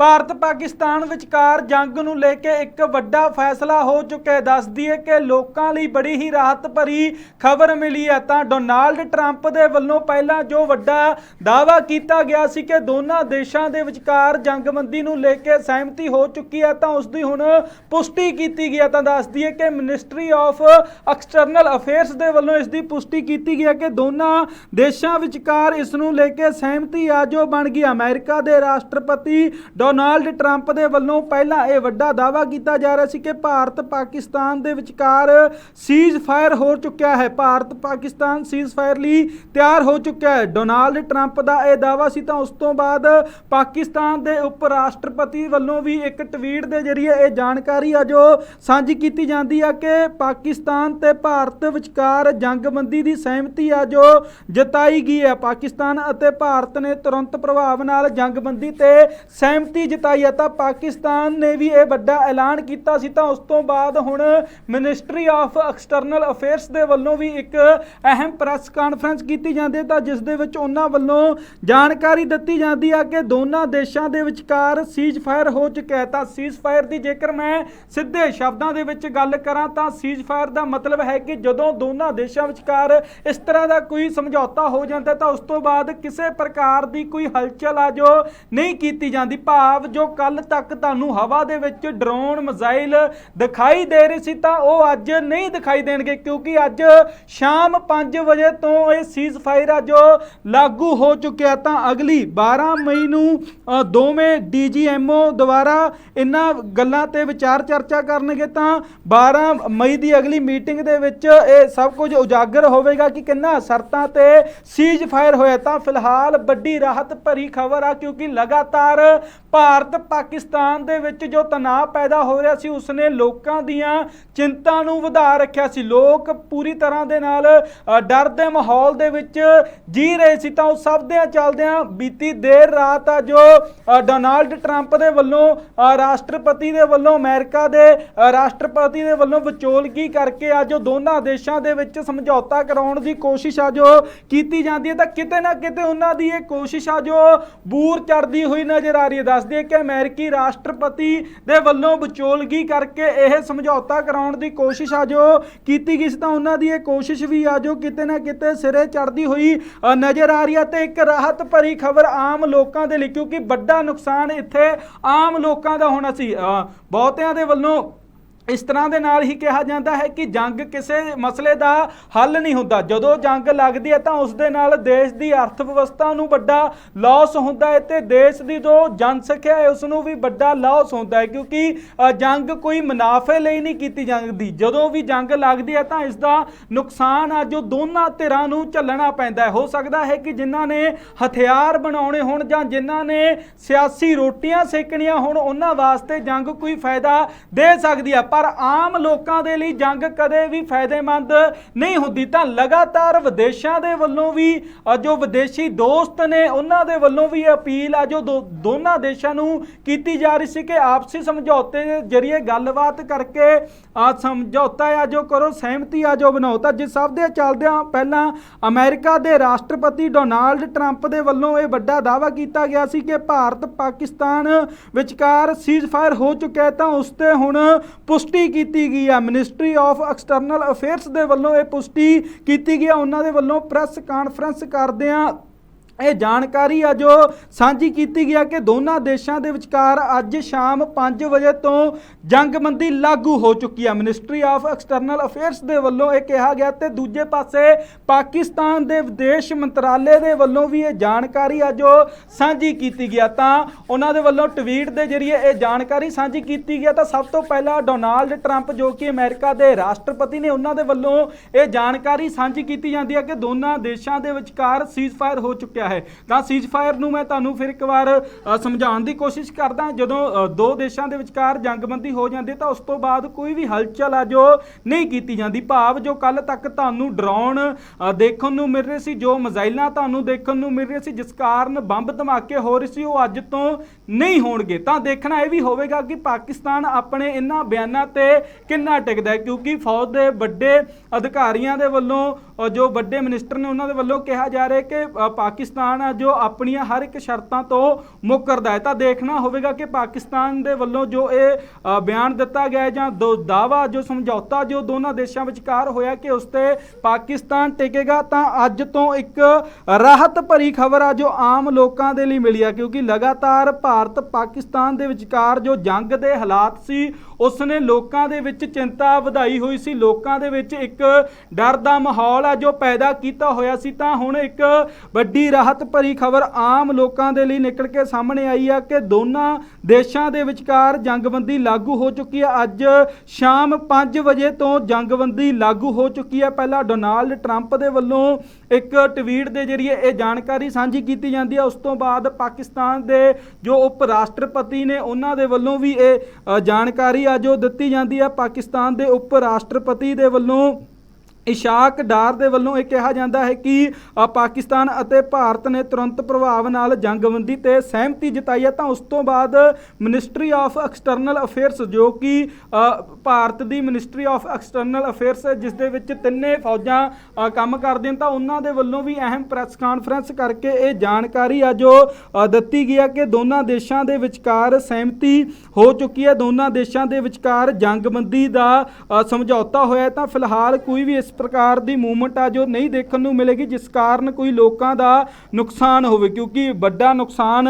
ਭਾਰਤ ਪਾਕਿਸਤਾਨ ਵਿਚਕਾਰ ਜੰਗ ਨੂੰ ਲੈ ਕੇ ਇੱਕ ਵੱਡਾ ਫੈਸਲਾ ਹੋ ਚੁੱਕਾ ਹੈ। ਦੱਸ ਦਈਏ ਕਿ ਲੋਕਾਂ ਲਈ ਬੜੀ ਹੀ ਰਾਹਤ ਭਰੀ ਖਬਰ ਮਿਲੀ ਹੈ। ਤਾਂ ਡੋਨਾਲਡ ਟਰੰਪ ਦੇ ਵੱਲੋਂ ਪਹਿਲਾਂ ਜੋ ਵੱਡਾ ਦਾਅਵਾ ਕੀਤਾ ਗਿਆ ਸੀ ਕਿ ਦੋਨਾਂ ਦੇਸ਼ਾਂ ਦੇ ਵਿਚਕਾਰ ਜੰਗਬੰਦੀ ਨੂੰ ਲੈ ਕੇ ਸਹਿਮਤੀ ਹੋ ਚੁੱਕੀ ਹੈ, ਤਾਂ ਉਸ ਦੀ ਹੁਣ ਪੁਸ਼ਟੀ ਕੀਤੀ ਗਈ ਹੈ। ਤਾਂ ਦੱਸ ਦਈਏ ਕਿ ਮਿਨਿਸਟਰੀ ਆਫ ਐਕਸਟਰਨਲ ਅਫੇਅਰਸ ਦੇ ਵੱਲੋਂ ਇਸ ਦੀ ਪੁਸ਼ਟੀ ਕੀਤੀ ਗਈ ਹੈ ਕਿ ਦੋਨਾਂ ਦੇਸ਼ਾਂ ਵਿਚਕਾਰ ਇਸ ਨੂੰ ਲੈ ਕੇ ਸਹਿਮਤੀ ਆ ਜੋ ਬਣ ਗਈ। ਅਮਰੀਕਾ ਦੇ ਰਾਸ਼ਟਰਪਤੀ ਡੋਨਾਲਡ ਟਰੰਪ ਦੇ ਵੱਲੋਂ ਪਹਿਲਾਂ ਇਹ ਵੱਡਾ ਦਾਅਵਾ ਕੀਤਾ ਜਾ ਰਿਹਾ ਸੀ ਕਿ ਭਾਰਤ ਪਾਕਿਸਤਾਨ ਦੇ ਵਿਚਕਾਰ ਸੀਜ਼ ਫਾਇਰ ਹੋ ਚੁੱਕਿਆ ਹੈ। ਭਾਰਤ ਪਾਕਿਸਤਾਨ ਸੀਜ਼ ਫਾਇਰ ਲਈ ਤਿਆਰ ਹੋ ਚੁੱਕਿਆ ਹੈ। ਡੋਨਾਲਡ ਟਰੰਪ ਦਾ ਇਹ ਦਾਅਵਾ ਸੀ ਤਾਂ ਉਸ ਤੋਂ ਬਾਅਦ ਪਾਕਿਸਤਾਨ ਦੇ ਉਪ ਰਾਸ਼ਟਰਪਤੀ ਵੱਲੋਂ ਵੀ ਇੱਕ ਟਵੀਟ ਦੇ ਜ਼ਰੀਏ ਇਹ ਜਾਣਕਾਰੀ ਆ ਜੋ ਸਾਂਝੀ ਕੀਤੀ ਜਾਂਦੀ ਆ ਕਿ ਪਾਕਿਸਤਾਨ ਤੇ ਭਾਰਤ ਵਿਚਕਾਰ ਜੰਗਬੰਦੀ ਦੀ ਸਹਿਮਤੀ ਆ ਜੋ ਜਤਾਈ ਗਈ ਹੈ। ਪਾਕਿਸਤਾਨ ਅਤੇ ਭਾਰਤ ਨੇ ਤੁਰੰਤ ਪ੍ਰਭਾਵ ਨਾਲ ਜੰਗਬੰਦੀ ਤੇ ਸਹਿਮਤੀ ਜਤਾਈ ਹੈ, ਤਾਂ ਪਾਕਿਸਤਾਨ ਨੇ ਵੀ ਇਹ ਵੱਡਾ ਐਲਾਨ ਕੀਤਾ ਸੀ। ਤਾਂ ਉਸ ਤੋਂ ਬਾਅਦ ਹੁਣ ਮਿਨਿਸਟਰੀ ਆਫ ਐਕਸਟਰਨਲ ਅਫੇਅਰਸ ਦੇ ਵੱਲੋਂ ਵੀ ਇੱਕ ਅਹਿਮ ਪ੍ਰੈਸ ਕਾਨਫਰੰਸ ਕੀਤੀ ਜਾਂਦੀ ਹੈ। ਤਾਂ ਜਿਸ ਦੇ ਵਿੱਚ ਉਹਨਾਂ ਵੱਲੋਂ ਜਾਣਕਾਰੀ ਦਿੱਤੀ ਜਾਂਦੀ ਹੈ ਕਿ ਦੋਨਾਂ ਦੇਸ਼ਾਂ ਦੇ ਵਿਚਕਾਰ ਸੀਜ਼ ਫਾਇਰ ਹੋ ਚੁੱਕਿਆ ਹੈ। ਤਾਂ ਸੀਜ਼ ਫਾਇਰ ਦੀ ਜੇਕਰ ਮੈਂ ਸਿੱਧੇ ਸ਼ਬਦਾਂ ਦੇ ਵਿੱਚ ਗੱਲ ਕਰਾਂ, ਤਾਂ ਸੀਜ਼ ਫਾਇਰ ਦਾ ਮਤਲਬ ਹੈ ਕਿ ਜਦੋਂ ਦੋਨਾਂ ਦੇਸ਼ਾਂ ਵਿਚਕਾਰ ਇਸ ਤਰ੍ਹਾਂ ਦਾ ਕੋਈ ਸਮਝੌਤਾ ਹੋ ਜਾਂਦਾ ਤਾਂ ਉਸ ਤੋਂ ਬਾਅਦ ਕਿਸੇ ਪ੍ਰਕਾਰ ਦੀ ਕੋਈ ਹਲਚਲ ਆ ਜੋ ਨਹੀਂ ਕੀਤੀ ਜਾਂਦੀ। ਭਾਵ ਜੋ ਕੱਲ ਤੱਕ ਤੁਹਾਨੂੰ ਹਵਾ ਦੇ ਵਿੱਚ ਡਰੋਨ ਮਿਜ਼ਾਈਲ ਦਿਖਾਈ ਦੇ ਰਹੇ ਸੀ ਤਾਂ ਉਹ ਅੱਜ ਨਹੀਂ ਦਿਖਾਈ ਦੇਣਗੇ ਕਿਉਂਕਿ ਅੱਜ ਸ਼ਾਮ 5 ਵਜੇ ਤੋਂ ਇਹ ਸੀਜ਼ ਆ ਜੋ ਲਾਗੂ ਹੋ ਚੁੱਕਿਆ ਤਾਂ ਅਗਲੀ 12 ਮਈ ਨੂੰ ਅ, ਦੋਵੇਂ ਡੀਜੀਐਮਓ ਦੁਆਰਾ ਇਹਨਾਂ ਗੱਲਾਂ ਤੇ ਵਿਚਾਰ ਚਰਚਾ ਕਰਨਗੇ ਤਾਂ 12 ਮਈ ਦੀ ਅਗਲੀ ਮੀਟਿੰਗ ਦੇ ਵਿੱਚ ਇਹ ਸਭ ਕੁਝ ਉਜਾਗਰ ਹੋਵੇਗਾ ਕਿ ਕਿੰਨਾ ਸ਼ਰਤਾਂ ਤੇ ਸੀਜ਼ ਫਾਇਰ ਹੋਇਆ ਤਾਂ ਫਿਲਹਾਲ ਵੱਡੀ ਰਾਹਤ ਭਰੀ ਖਬਰ ਆ ਕਿਉਂਕਿ ਲਗਾਤਾਰ ਭਾਰਤ ਪਾਕਿਸਤਾਨ ਦੇ ਵਿੱਚ ਜੋ ਤਣਾਅ ਪੈਦਾ ਹੋ ਰਿਹਾ ਸੀ, ਉਸਨੇ ਲੋਕਾਂ ਦੀਆਂ ਚਿੰਤਾ ਨੂੰ ਵਧਾ ਰੱਖਿਆ ਸੀ। ਲੋਕ ਪੂਰੀ ਤਰ੍ਹਾਂ ਦੇ ਨਾਲ ਡਰ ਦੇ ਮਾਹੌਲ ਦੇ ਵਿੱਚ ਜੀ ਰਹੇ ਸੀ। ਤਾਂ ਉਹ ਸਭ ਦੇ ਚੱਲਦਿਆਂ ਬੀਤੀ ਦੇਰ ਰਾਤ ਆ ਜੋ ਡੋਨਾਲਡ ਟਰੰਪ ਦੇ ਵੱਲੋਂ ਰਾਸ਼ਟਰਪਤੀ ਦੇ ਵੱਲੋਂ, ਅਮਰੀਕਾ ਦੇ ਰਾਸ਼ਟਰਪਤੀ ਦੇ ਵੱਲੋਂ ਵਿਚੋਲਗੀ ਕਰਕੇ ਆ ਜੋ ਦੋਨਾਂ ਦੇਸ਼ਾਂ ਦੇ ਵਿੱਚ ਸਮਝੌਤਾ ਕਰਾਉਣ ਦੀ ਕੋਸ਼ਿਸ਼ ਆ ਜੋ ਕੀਤੀ ਜਾਂਦੀ ਹੈ, ਤਾਂ ਕਿਤੇ ਨਾ ਕਿਤੇ ਉਹਨਾਂ ਦੀ ਇਹ ਕੋਸ਼ਿਸ਼ ਆ ਜੋ ਬੂਰ ਚੜਦੀ ਹੋਈ ਨਜ਼ਰ ਆ ਰਹੀ ਹੈ। ਦੱਸਦੀ ਹੈ ਕਿ ਅਮਰੀਕੀ ਰਾਸ਼ਟਰਪਤੀ ਦੇ ਵੱਲੋਂ ਵਿਚੋਲਗੀ ਕਰਕੇ ਇਹ ਸਮਝੌਤਾ ਕਰਾਉਣ ਦੀ ਕੋਸ਼ਿਸ਼ ਆ ਜੋ ਕੀਤੀ ਗਈ ਸੀ, ਤਾਂ ਉਹਨਾਂ ਦੀ ਇਹ ਕੋਸ਼ਿਸ਼ ਵੀ ਆ ਜੋ ਕਿਤੇ ਨਾ ਕਿਤੇ ਸਿਰੇ ਚੜਦੀ ਹੋਈ ਨਜ਼ਰ ਆ ਰਹੀ ਹੈ ਤੇ ਇੱਕ ਰਾਹਤ ਭਰੀ ਖਬਰ ਆਮ ਲੋਕਾਂ ਦੇ ਲਈ, ਕਿਉਂਕਿ ਵੱਡਾ ਨੁਕਸਾਨ ਇੱਥੇ ਆਮ ਲੋਕਾਂ ਦਾ ਹੋਣਾ ਸੀ। ਬਹੁਤਿਆਂ ਦੇ ਵੱਲੋਂ ਇਸ ਤਰ੍ਹਾਂ ਦੇ ਨਾਲ ਹੀ ਕਿਹਾ ਜਾਂਦਾ ਹੈ ਕਿ ਜੰਗ ਕਿਸੇ ਮਸਲੇ ਦਾ ਹੱਲ ਨਹੀਂ ਹੁੰਦਾ। ਜਦੋਂ ਜੰਗ ਲੱਗਦੀ ਹੈ ਤਾਂ ਉਸ ਦੇ ਨਾਲ ਦੇਸ਼ ਦੀ ਅਰਥ ਵਿਵਸਥਾ ਨੂੰ ਵੱਡਾ ਲਾਸ ਹੁੰਦਾ ਹੈ ਤੇ ਦੇਸ਼ ਦੀ ਜੋ ਜਨਸੰਖਿਆ ਹੈ, ਉਸ ਨੂੰ ਵੀ ਵੱਡਾ ਲਾਸ ਹੁੰਦਾ ਹੈ ਕਿਉਂਕਿ ਜੰਗ ਕੋਈ ਮੁਨਾਫੇ ਲਈ ਨਹੀਂ ਕੀਤੀ ਜਾਂਦੀ। ਜਦੋਂ ਵੀ ਜੰਗ ਲੱਗਦੀ ਹੈ ਤਾਂ ਇਸ ਦਾ ਨੁਕਸਾਨ ਆ ਜੋ ਦੋਨਾਂ ਧਿਰਾਂ ਨੂੰ ਝੱਲਣਾ ਪੈਂਦਾ ਹੈ। ਹੋ ਸਕਦਾ ਹੈ ਕਿ ਜਿਨ੍ਹਾਂ ਨੇ ਹਥਿਆਰ ਬਣਾਉਣੇ ਹੋਣ ਜਾਂ ਜਿਨ੍ਹਾਂ ਨੇ ਸਿਆਸੀ ਰੋਟੀਆਂ ਸੇਕਣੀਆਂ ਹੋਣ, ਉਹਨਾਂ ਵਾਸਤੇ ਜੰਗ ਕੋਈ ਫਾਇਦਾ ਦੇ ਸਕਦੀ ਹੈ। ਪਰ ਆਮ ਲੋਕਾਂ ਦੇ ਲਈ ਜੰਗ ਕਦੇ ਵੀ ਫਾਇਦੇਮੰਦ ਨਹੀਂ ਹੁੰਦੀ। ਤਾਂ ਲਗਾਤਾਰ ਵਿਦੇਸ਼ਾਂ ਦੇ ਵੱਲੋਂ ਵੀ ਜੋ ਵਿਦੇਸ਼ੀ ਦੋਸਤ ਨੇ, ਉਹਨਾਂ ਦੇ ਵੱਲੋਂ ਵੀ ਅਪੀਲ ਆ, ਜੋ ਦੋਨਾਂ ਦੇਸ਼ਾਂ ਨੂੰ ਕੀਤੀ ਜਾ ਰਹੀ ਸੀ ਕਿ ਆਪਸੀ ਸਮਝੌਤੇ ਦੇ ਜ਼ਰੀਏ ਗੱਲਬਾਤ ਕਰਕੇ ਆ ਸਮਝੌਤਾ ਆ, ਜੋ ਕਰੋ, ਸਹਿਮਤੀ ਆ, ਜੋ ਬਣਾਓ। ਤਾਂ ਜਿਸ ਸਭ ਦੇ ਚੱਲਦਿਆਂ ਪਹਿਲਾਂ ਅਮਰੀਕਾ ਦੇ ਰਾਸ਼ਟਰਪਤੀ ਡੋਨਾਲਡ ਟਰੰਪ ਦੇ ਵੱਲੋਂ ਇਹ ਵੱਡਾ ਦਾਅਵਾ ਕੀਤਾ ਗਿਆ ਸੀ ਕਿ ਭਾਰਤ ਪਾਕਿਸਤਾਨ ਵਿਚਕਾਰ ਸੀਜ਼ ਫਾਇਰ ਹੋ ਚੁੱਕਿਆ ਹੈ, ਤਾਂ ਉਸ ਤੇ ਹੁਣ ਪੁਸ਼ਟੀ ਪੁਸ਼ਟੀ ਕੀਤੀ ਗਈ ਹੈ ਮਿਨਿਸਟਰੀ ਆਫ ਐਕਸਟਰਨਲ ਅਫੇਅਰਸ ਦੇ ਵੱਲੋਂ ਇਹ ਪੁਸ਼ਟੀ ਕੀਤੀ ਗਈ ਹੈ ਉਹਨਾਂ ਦੇ ਵੱਲੋਂ ਪ੍ਰੈਸ ਕਾਨਫਰੰਸ ਕਰਦਿਆਂ ਇਹ ਜਾਣਕਾਰੀ ਆ ਜੋ ਸਾਂਝੀ ਕੀਤੀ ਗਿਆ ਕਿ ਦੋਨਾਂ ਦੇਸ਼ਾਂ ਦੇ ਵਿਚਕਾਰ ਅੱਜ ਸ਼ਾਮ 5 ਵਜੇ ਤੋਂ ਜੰਗਬੰਦੀ ਲਾਗੂ ਹੋ ਚੁੱਕੀ ਹੈ ਮਿਨਿਸਟਰੀ ਆਫ ਐਕਸਟਰਨਲ ਅਫੇਅਰਸ ਦੇ ਵੱਲੋਂ ਇਹ ਕਿਹਾ ਗਿਆ ਤੇ ਦੂਜੇ ਪਾਸੇ ਪਾਕਿਸਤਾਨ ਦੇ ਵਿਦੇਸ਼ ਮੰਤਰਾਲੇ ਦੇ ਵੱਲੋਂ ਵੀ ਇਹ ਜਾਣਕਾਰੀ ਆ ਜੋ ਸਾਂਝੀ ਕੀਤੀ ਗਿਆ ਤਾਂ ਉਹਨਾਂ ਦੇ ਵੱਲੋਂ ਟਵੀਟ ਦੇ ਜ਼ਰੀਏ ਇਹ ਜਾਣਕਾਰੀ ਸਾਂਝੀ ਕੀਤੀ ਗਿਆ ਤਾਂ ਸਭ ਤੋਂ ਪਹਿਲਾਂ ਡੋਨਾਲਡ ਟਰੰਪ, ਜੋ ਕਿ ਅਮਰੀਕਾ ਦੇ ਰਾਸ਼ਟਰਪਤੀ ਨੇ, ਉਹਨਾਂ ਦੇ ਵੱਲੋਂ ਇਹ ਜਾਣਕਾਰੀ ਸਾਂਝੀ ਕੀਤੀ ਜਾਂਦੀ ਹੈ ਕਿ ਦੋਨਾਂ ਦੇਸ਼ਾਂ ਦੇ ਵਿਚਕਾਰ ਸੀਜ਼ਫਾਇਰ ਹੋ ਚੁੱਕਿਆ ਹੈ। ਤਾਂ ਸੀਜ਼ਫਾਇਰ ਨੂੰ ਮੈਂ ਤੁਹਾਨੂੰ ਫਿਰ ਇੱਕ ਵਾਰ ਸਮਝਾਉਣ ਦੀ ਕੋਸ਼ਿਸ਼ ਕਰਦਾ ਜਦੋਂ ਦੋ ਦੇਸ਼ਾਂ ਦੇ ਵਿਚਕਾਰ ਜੰਗਬੰਦੀ ਹੋ ਜਾਂਦੀ ਤਾਂ ਉਸ ਤੋਂ ਬਾਅਦ ਕੋਈ ਵੀ ਹਲਚਲ ਆ ਜੋ ਨਹੀਂ ਕੀਤੀ ਜਾਂਦੀ। ਭਾਵ ਜੋ ਕੱਲ ਤੱਕ ਤੁਹਾਨੂੰ ਡਰਾਉਣ ਦੇਖਣ ਨੂੰ ਮਿਲ ਰਹੇ ਸੀ ਜੋ ਮਿਜ਼ਾਈਲਾਂ ਤੁਹਾਨੂੰ ਦੇਖਣ ਨੂੰ ਮਿਲ ਰਹੇ ਸੀ ਜਿਸ ਕਾਰਨ ਬੰਬ ਧਮਾਕੇ ਹੋ ਰਹੇ ਸੀ ਉਹ ਅੱਜ ਤੋਂ ਨਹੀਂ ਹੋਣਗੇ। ਤਾਂ ਦੇਖਣਾ ਇਹ ਵੀ ਹੋਵੇਗਾ ਕਿ ਪਾਕਿਸਤਾਨ ਆਪਣੇ ਇਹਨਾਂ ਬਿਆਨਾਂ ਤੇ ਕਿੰਨਾ ਟਿਕਦਾ ਹੈ ਕਿਉਂਕਿ ਫੌਜ ਦੇ ਵੱਡੇ ਅਧਿਕਾਰੀਆਂ ਦੇ ਵੱਲੋਂ ਜੋ ਵੱਡੇ ਮਿਨਿਸਟਰ ਨੇ ਉਹਨਾਂ ਦੇ ਵੱਲੋਂ ਕਿਹਾ ਜਾ ਰਿਹਾ ਕਿ ਅ, ਪਾਕਿਸਤਾਨ ਪਾਕਿਸਤਾਨ ਆ, ਜੋ ਆਪਣੀਆਂ ਹਰ ਇੱਕ ਸ਼ਰਤਾਂ ਤੋਂ ਮੁੱਕਰਦਾ ਹੈ। ਤਾਂ ਦੇਖਣਾ ਹੋਵੇਗਾ ਕਿ ਪਾਕਿਸਤਾਨ ਦੇ ਵੱਲੋਂ ਜੋ ਇਹ ਬਿਆਨ ਦਿੱਤਾ ਗਿਆ ਜਾਂ ਦੋ ਦਾਵਾ ਜੋ ਸਮਝੌਤਾ ਜੋ ਦੋਨਾਂ ਦੇਸ਼ਾਂ ਵਿਚਕਾਰ ਹੋਇਆ ਕਿ ਉਸ ਤੇ ਪਾਕਿਸਤਾਨ ਟਿਕੇਗਾ, ਤਾਂ ਅੱਜ ਤੋਂ ਇੱਕ ਰਾਹਤ ਭਰੀ ਖਬਰ ਆ ਜੋ ਆਮ ਲੋਕਾਂ ਦੇ ਲਈ ਮਿਲੀ ਆ, ਕਿਉਂਕਿ ਲਗਾਤਾਰ ਭਾਰਤ ਪਾਕਿਸਤਾਨ ਦੇ ਵਿਚਕਾਰ ਜੋ ਜੰਗ ਦੇ ਹਾਲਾਤ ਸੀ ਉਸ ਨੇ ਲੋਕਾਂ ਦੇ ਵਿੱਚ ਚਿੰਤਾ ਵਧਾਈ ਹੋਈ ਸੀ। ਲੋਕਾਂ ਦੇ ਵਿੱਚ ਇੱਕ ਡਰ ਦਾ ਮਾਹੌਲ ਆ ਜੋ ਪੈਦਾ ਕੀਤਾ ਹੋਇਆ ਸੀ। ਤਾਂ ਹੁਣ ਇੱਕ ਵੱਡੀ ਰਾਹਤ ਭਰੀ ਖਬਰ ਆਮ ਲੋਕਾਂ ਦੇ ਲਈ ਨਿਕਲ ਕੇ ਸਾਹਮਣੇ ਆਈ ਆ ਕਿ ਦੋਨਾਂ ਦੇਸ਼ਾਂ ਦੇ ਵਿਚਕਾਰ ਜੰਗਬੰਦੀ ਲਾਗੂ ਹੋ ਚੁੱਕੀ ਹੈ ਅੱਜ ਸ਼ਾਮ 5 ਵਜੇ ਤੋਂ ਜੰਗਬੰਦੀ ਲਾਗੂ ਹੋ ਚੁੱਕੀ ਹੈ ਪਹਿਲਾਂ ਡੋਨਾਲਡ ਟਰੰਪ ਦੇ ਵੱਲੋਂ ਇੱਕ ਟਵੀਟ ਦੇ ਜ਼ਰੀਏ ਇਹ ਜਾਣਕਾਰੀ ਸਾਂਝੀ ਕੀਤੀ ਜਾਂਦੀ ਹੈ। ਉਸ ਤੋਂ ਬਾਅਦ ਪਾਕਿਸਤਾਨ ਦੇ ਜੋ ਉਪ ਰਾਸ਼ਟਰਪਤੀ ਨੇ, ਉਹਨਾਂ ਦੇ ਵੱਲੋਂ ਵੀ ਇਹ ਜਾਣਕਾਰੀ ਆ ਜੋ ਦਿੱਤੀ ਜਾਂਦੀ ਹੈ। ਪਾਕਿਸਤਾਨ ਦੇ ਉਪ ਰਾਸ਼ਟਰਪਤੀ ਦੇ ਵੱਲੋਂ ਇਸ਼ਾਕ ਡਾਰ ਦੇ ਵੱਲੋਂ ਇਹ ਕਿਹਾ ਜਾਂਦਾ ਹੈ ਕਿ ਪਾਕਿਸਤਾਨ ਅਤੇ ਭਾਰਤ ਨੇ ਤੁਰੰਤ ਪ੍ਰਭਾਵ ਨਾਲ ਜੰਗਬੰਦੀ ਤੇ ਸਹਿਮਤੀ ਜਤਾਈ ਹੈ ਤਾਂ ਉਸ ਤੋਂ ਬਾਅਦ ਮਿਨਿਸਟਰੀ ਆਫ ਐਕਸਟਰਨਲ ਅਫੇਅਰਸ ਜੋ ਕਿ ਭਾਰਤ ਦੀ ਮਿਨਿਸਟਰੀ ਆਫ ਐਕਸਟਰਨਲ ਅਫੇਅਰਸ ਜਿਸ ਦੇ ਵਿੱਚ ਤਿੰਨੇ ਫੌਜਾਂ ਅ, ਕੰਮ ਕਰਦੀਆਂ ਤਾਂ ਉਹਨਾਂ ਦੇ ਵੱਲੋਂ ਵੀ ਅਹਿਮ ਪ੍ਰੈਸ ਕਾਨਫਰੰਸ ਕਰਕੇ ਇਹ ਜਾਣਕਾਰੀ ਆ ਜੋ ਦਿੱਤੀ ਗਈ ਹੈ ਕਿ ਦੋਨਾਂ ਦੇਸ਼ਾਂ ਦੇ ਵਿਚਕਾਰ ਸਹਿਮਤੀ ਹੋ ਚੁੱਕੀ ਹੈ। ਦੋਨਾਂ ਦੇਸ਼ਾਂ ਦੇ ਵਿਚਕਾਰ ਜੰਗਬੰਦੀ ਦਾ ਸਮਝੌਤਾ ਹੋਇਆ ਤਾਂ ਫਿਲਹਾਲ ਕੋਈ ਵੀ ਇਸ ਪ੍ਰਕਾਰ ਦੀ ਮੂਵਮੈਂਟ ਆ ਜੋ ਨਹੀਂ ਦੇਖਣ ਨੂੰ ਮਿਲੇਗੀ ਜਿਸ ਕਾਰਨ ਕੋਈ ਲੋਕਾਂ ਦਾ ਨੁਕਸਾਨ ਹੋਵੇ। ਕਿਉਂਕਿ ਵੱਡਾ ਨੁਕਸਾਨ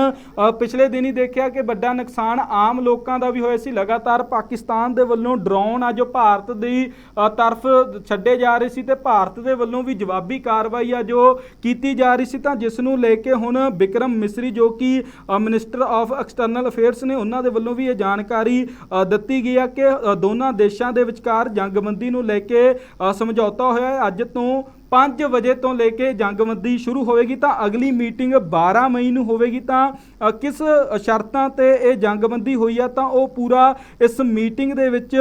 ਪਿਛਲੇ ਦਿਨ ਹੀ ਦੇਖਿਆ ਕਿ ਵੱਡਾ ਨੁਕਸਾਨ ਆਮ ਲੋਕਾਂ ਦਾ ਵੀ ਹੋਇਆ ਸੀ। ਲਗਾਤਾਰ ਪਾਕਿਸਤਾਨ ਦੇ ਵੱਲੋਂ ਡਰੋਨ ਆ ਜੋ ਭਾਰਤ ਦੀ ਤਰਫ ਛੱਡੇ ਜਾ ਰਹੇ ਸੀ ਤੇ ਭਾਰਤ ਦੇ ਵੱਲੋਂ ਵੀ ਜਵਾਬੀ ਕਾਰਵਾਈ ਆ ਜੋ ਕੀਤੀ ਜਾ ਰਹੀ ਸੀ। ਤਾਂ ਜਿਸ ਨੂੰ ਲੈ ਕੇ ਹੁਣ ਵਿਕਰਮ ਮਿਸਰੀ ਜੋ ਕਿ ਮਿਨਿਸਟਰ ਆਫ ਐਕਸਟਰਨਲ ਅਫੇਅਰਸ ਨੇ ਉਹਨਾਂ ਦੇ ਵੱਲੋਂ ਵੀ ਇਹ ਜਾਣਕਾਰੀ ਦਿੱਤੀ ਗਈ ਆ ਕਿ ਦੋਨਾਂ ਦੇਸ਼ਾਂ ਦੇ ਵਿਚਕਾਰ ਜੰਗਬੰਦੀ ਨੂੰ ਲੈ ਕੇ ਅ, ਸਮਝੌਤਾ ਹੋਇਆ ਹੈ। ਅੱਜ ਤੋਂ 5 ਵਜੇ ਤੋਂ ਲੈ ਕੇ ਜੰਗਬੰਦੀ ਸ਼ੁਰੂ ਹੋਵੇਗੀ ਤਾਂ ਅਗਲੀ ਮੀਟਿੰਗ 12 ਮਈ ਨੂੰ ਹੋਵੇਗੀ ਤਾਂ ਕਿਸ ਸ਼ਰਤਾਂ ਤੇ ਇਹ ਜੰਗਬੰਦੀ ਹੋਈ ਆ ਤਾਂ ਉਹ ਪੂਰਾ ਇਸ ਮੀਟਿੰਗ ਦੇ ਵਿੱਚ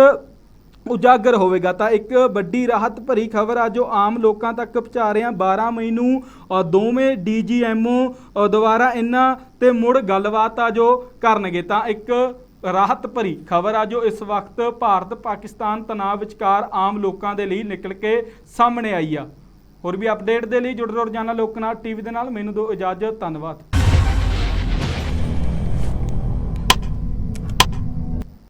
ਉਜਾਗਰ ਹੋਵੇਗਾ। ਤਾਂ ਇੱਕ ਵੱਡੀ ਰਾਹਤ ਭਰੀ ਖਬਰ ਆ ਜੋ ਆਮ ਲੋਕਾਂ ਤੱਕ ਪਹੁੰਚਾ ਰਹੇ ਹਾਂ 12 ਮਈ ਨੂੰ ਅ, ਦੋਵੇਂ ਡੀਜੀਐਮਓ ਦੁਆਰਾ ਇਹਨਾਂ ਤੇ ਮੁੜ ਗੱਲਬਾਤ ਆ ਜੋ ਕਰਨਗੇ। ਤਾਂ ਇੱਕ ਰਾਹਤ ਭਰੀ ਖਬਰ ਆ ਜੋ ਇਸ ਵਕਤ ਭਾਰਤ ਪਾਕਿਸਤਾਨ ਤਣਾਅ ਵਿਚਕਾਰ ਆਮ ਲੋਕਾਂ ਦੇ ਲਈ ਨਿਕਲ ਕੇ ਸਾਹਮਣੇ ਆਈ ਆ। ਹੋਰ ਵੀ ਅਪਡੇਟ ਦੇ ਲਈ ਜੁੜੇ ਰਹੋ ਰੋਜ਼ਾਨਾ ਲੋਕਨਾਥ ਟੀਵੀ ਦੇ ਨਾਲ। ਮੈਨੂੰ ਦਿਓ ਇਜਾਜ਼ਤ। ਧੰਨਵਾਦ।